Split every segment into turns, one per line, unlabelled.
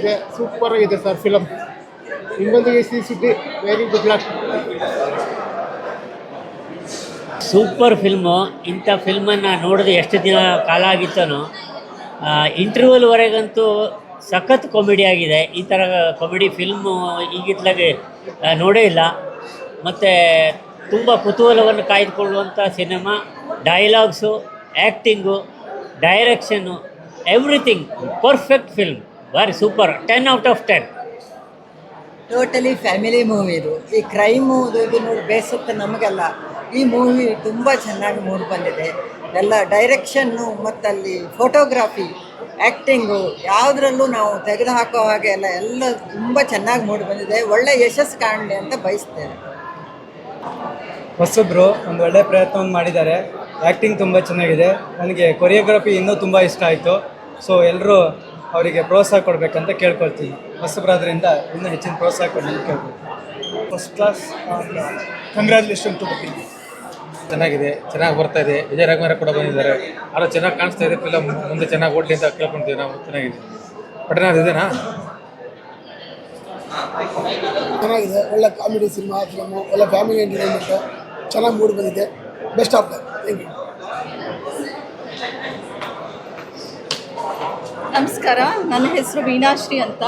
ಇದೆ. ಸೂಪರ್ ಆಗಿದೆ sir film ನಿಮ್ಮೊಂದಿಗೆ ಸಿ ಸುದ್ದಿ very good luck
super film ಇಂಥ ಫಿಲ್ಮನ್ನು ನೋಡಿದ್ರೆ ಎಷ್ಟು ದಿನ ಕಾಲ ಆಗಿತ್ತೋ ಇಂಟರ್ವಲ್ವರೆಗಂತೂ ಸಖತ್ ಕಾಮಿಡಿ ಆಗಿದೆ. ಈ ಥರ ಕಾಮಿಡಿ ಫಿಲ್ಮು ಈಗಿತ್ಲಾಗೆ ನೋಡೇ ಇಲ್ಲ. ಮತ್ತು ತುಂಬ ಕುತೂಹಲವನ್ನು ಕಾಯ್ದುಕೊಳ್ಳುವಂಥ cinema dialogues acting direction everything perfect film ಬಾರಿ super. Ten out of ten
totally family movie ಇದು. ಈ ಕ್ರೈಮ್ ಇದು ನೋಡಿ ಬೇಸುತ್ತೆ ನಮಗೆಲ್ಲ. ಈ ಮೂವಿ ತುಂಬ ಚೆನ್ನಾಗಿ ಮೂಡಿ ಬಂದಿದೆ. ಎಲ್ಲ ಡೈರೆಕ್ಷನ್ನು ಮತ್ತಲ್ಲಿ ಫೋಟೋಗ್ರಾಫಿ ಆ್ಯಕ್ಟಿಂಗು ಯಾವುದರಲ್ಲೂ ನಾವು ತೆಗೆದು ಹಾಕೋ ಹಾಗೆ ಎಲ್ಲ ಎಲ್ಲ ತುಂಬ ಚೆನ್ನಾಗಿ ಮೂಡಿ ಬಂದಿದೆ. ಒಳ್ಳೆ ಯಶಸ್ಸು ಕಾಣಲಿ ಅಂತ ಬಯಸ್ತೇನೆ.
ಹೊಸಬ್ರು ಒಂದು ಒಳ್ಳೆ ಪ್ರಯತ್ನವನ್ನು ಮಾಡಿದ್ದಾರೆ. ಆ್ಯಕ್ಟಿಂಗ್ ತುಂಬ ಚೆನ್ನಾಗಿದೆ. ನನಗೆ ಕೊರಿಯೋಗ್ರಫಿ ಇನ್ನೂ ತುಂಬ ಇಷ್ಟ ಆಯಿತು. ಸೊ ಎಲ್ಲರೂ ಅವರಿಗೆ ಪ್ರೋತ್ಸಾಹ ಕೊಡಬೇಕಂತ ಕೇಳ್ಕೊಳ್ತೀನಿ. ಹೊಸಬ್ರಾದ್ರಿಂದ ಇನ್ನೂ ಹೆಚ್ಚಿನ ಪ್ರೋತ್ಸಾಹ ಕೊಡಿ ಅಂತ ಕೇಳ್ಕೊಳ್ತೀನಿ.
First class congratulation to team
ಚೆನ್ನಾಗಿದೆ ಚೆನ್ನಾಗಿ ಬರ್ತಾ ಇದೆ. ವಿಜಯ ರಾಘವೇಂದ್ರ ಕೂಡ ಬಂದಿದ್ದಾರೆ. ಅದು ಚೆನ್ನಾಗಿ ಕಾಣಿಸ್ತಾ ಇದೆ ಫಿಲಮ್ ಮುಂದೆ ಚೆನ್ನಾಗಿ ಓಡಲಿ ಅಂತ ಕೇಳ್ಕೊಳ್ತೀವಿ ನಾವು. ಚೆನ್ನಾಗಿದೆ. ಪಟನಾ ಇದೇನಾ?
ಚೆನ್ನಾಗಿದೆ ಒಳ್ಳೆ ಕಾಮಿಡಿ ಸಿನಿಮಾ ಫಿಲಮು ಒಳ್ಳೆ ಫ್ಯಾಮಿಲಿ ಎಂಟರ್ಟೈನ್ಮೆಂಟ್ ಚೆನ್ನಾಗಿ ಮೂಡಿ ಬಂದಿದೆ. ಬೆಸ್ಟ್ ಆಫ್ ಥ್ಯಾಂಕ್ ಯು
ನಮಸ್ಕಾರ, ನನ್ನ ಹೆಸರು ವೀಣಾಶ್ರೀ ಅಂತ.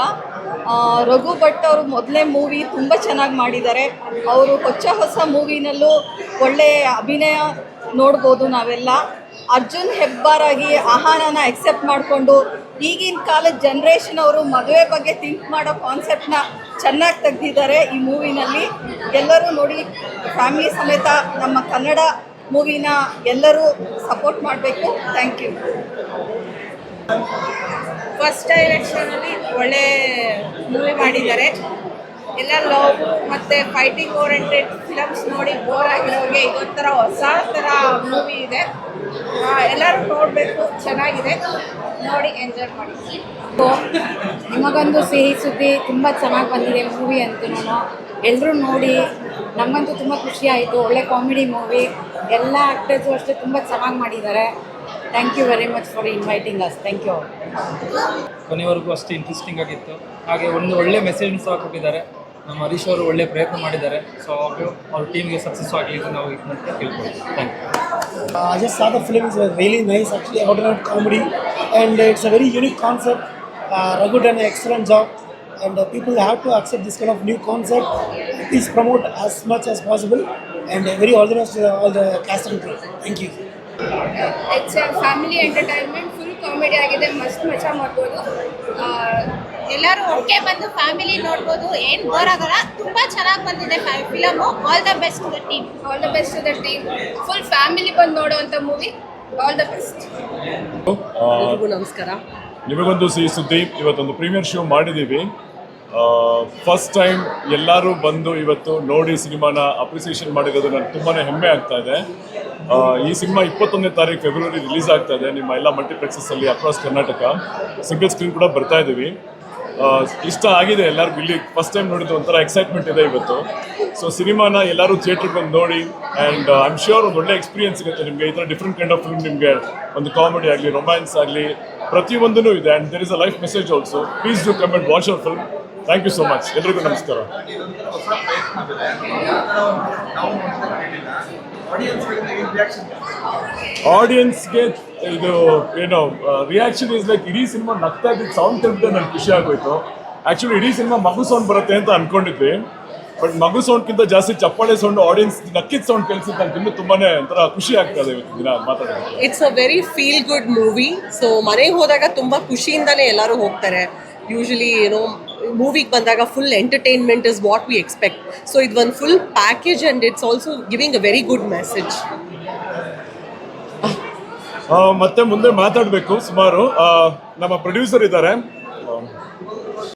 ರಘು ಭಟ್ ಅವರು ಮೊದಲೇ ಮೂವಿ ತುಂಬ ಚೆನ್ನಾಗಿ ಮಾಡಿದ್ದಾರೆ. ಅವರು ಹೊಚ್ಚ ಹೊಸ ಮೂವಿನಲ್ಲೂ ಒಳ್ಳೆಯ ಅಭಿನಯ ನೋಡ್ಬೋದು ನಾವೆಲ್ಲ. ಅರ್ಜುನ್ ಹೆಬ್ಬಾರಾಗಿ ಆಹಾರನ ಎಕ್ಸೆಪ್ಟ್ ಮಾಡಿಕೊಂಡು ಈಗಿನ ಕಾಲದ ಜನ್ರೇಷನ್ ಅವರು ಮದುವೆ ಬಗ್ಗೆ ಥಿಂಕ್ ಮಾಡೋ ಕಾನ್ಸೆಪ್ಟ್ನ ಚೆನ್ನಾಗಿ ತೆಗೆದಿದ್ದಾರೆ ಈ ಮೂವಿನಲ್ಲಿ ಎಲ್ಲರೂ ನೋಡಿ ಫ್ಯಾಮಿಲಿ ಸಮೇತ ನಮ್ಮ ಕನ್ನಡ ಮೂವಿನ ಎಲ್ಲರೂ ಸಪೋರ್ಟ್ ಮಾಡಬೇಕು. ಥ್ಯಾಂಕ್ ಯು
ಫಸ್ಟ್ ಡೈರೆಕ್ಷನಲ್ಲಿ ಒಳ್ಳೆ ಮೂವಿ ಮಾಡಿದ್ದಾರೆ. ಎಲ್ಲ ಲವ್ ಮತ್ತು ಫೈಟಿಂಗ್ ಓರಿಯೆಂಟೆಡ್ ಫಿಲಮ್ಸ್ ನೋಡಿ ಬೋರ್ ಆಗಿರೋರಿಗೆ ಇದೊಂಥರ ಹೊಸ ಥರ ಮೂವಿ ಇದೆ. ಎಲ್ಲರೂ ನೋಡಬೇಕು, ಚೆನ್ನಾಗಿದೆ. ನೋಡಿ ಎಂಜಾಯ್ ಮಾಡಿ.
ನಿಮಗೊಂದು ಸಿಹಿ ಸುದ್ದಿ ತುಂಬ ಚೆನ್ನಾಗಿ ಬಂದಿದೆ ಮೂವಿ ಅಂತೂ ಎಲ್ಲರೂ ನೋಡಿ ನಮಗಂತೂ ತುಂಬ ಖುಷಿ ಆಯಿತು. ಒಳ್ಳೆ ಕಾಮಿಡಿ ಮೂವಿ ಎಲ್ಲ ಆ್ಯಕ್ಟರ್ಸು ಅಷ್ಟೇ ತುಂಬ ಚೆನ್ನಾಗಿ ಮಾಡಿದ್ದಾರೆ. Thank you very much for inviting us thank you
ಕೊನೆವರೆಗೂ ಅಷ್ಟು ಇಂಟ್ರೆಸ್ಟಿಂಗ್ ಆಗಿತ್ತು. ಹಾಗೆ ಒಂದು ಒಳ್ಳೆ ಮೆಸೇಜ್ ಸಹ ಕೊಟ್ಟಿದ್ದಾರೆ. ನಮ್ಮ ಹರೀಶ್ ಅವರು ಒಳ್ಳೆ ಪ್ರಯತ್ನ ಮಾಡಿದ್ದಾರೆ. ಸೊ ಅವರು ಅವ್ರ ಟೀಮ್ಗೆ ಸಕ್ಸಸ್ ಆಗಲಿ ಅಂತ ನಾವು ಇದು ಮಾಡ್ತಾ ಕೇಳ್ಬೋದು thank you
film is really nice out ordinary comedy and it's a very unique concept Raghu done excellent job and people have to accept this kind of new concept please promote as much as possible and very ordinaries all the cast thank you
it's family entertainment full comedy ಆಗಿದೆ ಮಸ್ತ್ ಮಜಾ ಮಾಡ್ಬೋದು. ಎಲ್ಲರೂ ಒಟ್ಟಿಗೆ ಬಂದು family ನೋಡ್ಬೋದು ಏನು bore ಆಗಲ್ಲ. ತುಂಬ ಚೆನ್ನಾಗಿ ಬಂದಿದೆ film all the best the team all the best the team full family ಬಂದು ನೋಡುವಂಥ ಮೂವಿ ಆಲ್ ದ ಬೆಸ್ಟ್
ನಮಸ್ಕಾರ.
ನಿಮಗೊಂದು ಸಿ ಸುದ್ದಿ. ಇವತ್ತೊಂದು ಪ್ರೀಮಿಯರ್ ಶೋ ಮಾಡಿದ್ದೀವಿ. ಫಸ್ಟ್ ಟೈಮ್ ಎಲ್ಲರೂ ಬಂದು ಇವತ್ತು ನೋಡಿ ಸಿನಿಮಾನ ಅಪ್ರಿಸಿಯೇಷನ್ ಮಾಡಿರೋದು ನನಗೆ ತುಂಬಾ ಹೆಮ್ಮೆ ಆಗ್ತಾ ಇದೆ. ಈ ಸಿನಿಮಾ ಇಪ್ಪತ್ತೊಂದನೇ ತಾರೀಕು ಫೆಬ್ರವರಿ ರಿಲೀಸ್ ಆಗ್ತಾ ಇದೆ. ನಿಮ್ಮ ಎಲ್ಲ ಮಲ್ಟಿಪ್ಲೆಕ್ಸಸ್ಸಲ್ಲಿ ಅಕ್ರಾಸ್ ಕರ್ನಾಟಕ ಸಿಂಗಲ್ ಸ್ಕ್ರೀನ್ ಕೂಡ ಬರ್ತಾ ಇದ್ದೀವಿ ಇಷ್ಟ ಆಗಿದೆ ಎಲ್ಲರಿಗೂ. ಇಲ್ಲಿ ಫಸ್ಟ್ ಟೈಮ್ ನೋಡಿದ್ದು ಒಂಥರ ಎಕ್ಸೈಟ್ಮೆಂಟ್ ಇದೆ ಇವತ್ತು. ಸೊ ಸಿನಿಮಾನ ಎಲ್ಲರೂ ಥಿಯೇಟ್ರಿಗೆ ಬಂದು ನೋಡಿ ಆ್ಯಂಡ್ ಐ ಆಮ್ ಶ್ಯೂರ್ ಒಂದು ಒಳ್ಳೆ ಎಕ್ಸ್ಪೀರಿಯನ್ಸ್ ಸಿಗುತ್ತೆ ನಿಮಗೆ. ಈ ಥರ ಡಿಫ್ರೆಂಟ್ ಕೈಂಡ್ ಆಫ್ ಫಿಲ್ಮ್ ನಿಮಗೆ. ಒಂದು ಕಾಮಿಡಿ ಆಗಲಿ ರೊಮ್ಯಾನ್ಸ್ ಆಗಲಿ, ಪ್ರತಿಯೊಂದೂ ಇದೆ. And there is a life message also please do comment watch our film thank you so much ಎಲ್ರಿಗೂ ನಮಸ್ಕಾರ. ಆಡಿಯನ್ಸ್ಗೆ ಇದು ಏನೋ ರಿಯಾಕ್ಷನ್ ಇಸ್ ಲೈಕ್ ಇಡೀ ಸಿನಿಮಾ ನಗ್ತಾ ಇದ್ದಿದ್ದು ಸೌಂಡ್ ಕೇಳಿದ್ರೆ ನನಗೆ ಖುಷಿ ಆಗೋಯ್ತು. ಆ್ಯಕ್ಚುಲಿ ಇಡೀ ಸಿನಿಮಾ ಮಗು ಸೌಂಡ್ ಬರುತ್ತೆ ಅಂತ ಅನ್ಕೊಂಡಿದ್ವಿ ಬಟ್ ಮಗು ಸೌಂಡ್ಗಿಂತ ಜಾಸ್ತಿ ಚಪ್ಪಾಳೆ ಸೌಂಡ್ ಆಡಿಯನ್ಸ್ ನಕ್ಕಿದ ಸೌಂಡ್ ಕೇಳಿಸಿದ್ದು ನನಗೆ ಇನ್ನೂ ತುಂಬಾನೇ ಒಂಥರ ಖುಷಿ ಆಗ್ತದೆ ಇವತ್ತು ದಿನ ಮಾತಾಡೋದು
it's a very feel good movie so ಮನೆಗೆ ಹೋದಾಗ ತುಂಬ ಖುಷಿಯಿಂದಲೇ ಎಲ್ಲರೂ ಹೋಗ್ತಾರೆ. ಯೂಶಲಿ ಏನೋ ಮೂವಿಗೆ ಬಂದಾಗ full entertainment is what we expect so ಇದು ಒಂದು full package and it's also giving a very good message
ಮತ್ತೆ ಮುಂದೆ ಮಾತಾಡಬೇಕು ಸುಮಾರು. ನಮ್ಮ ಪ್ರೊಡ್ಯೂಸರ್ ಇದ್ದಾರೆ.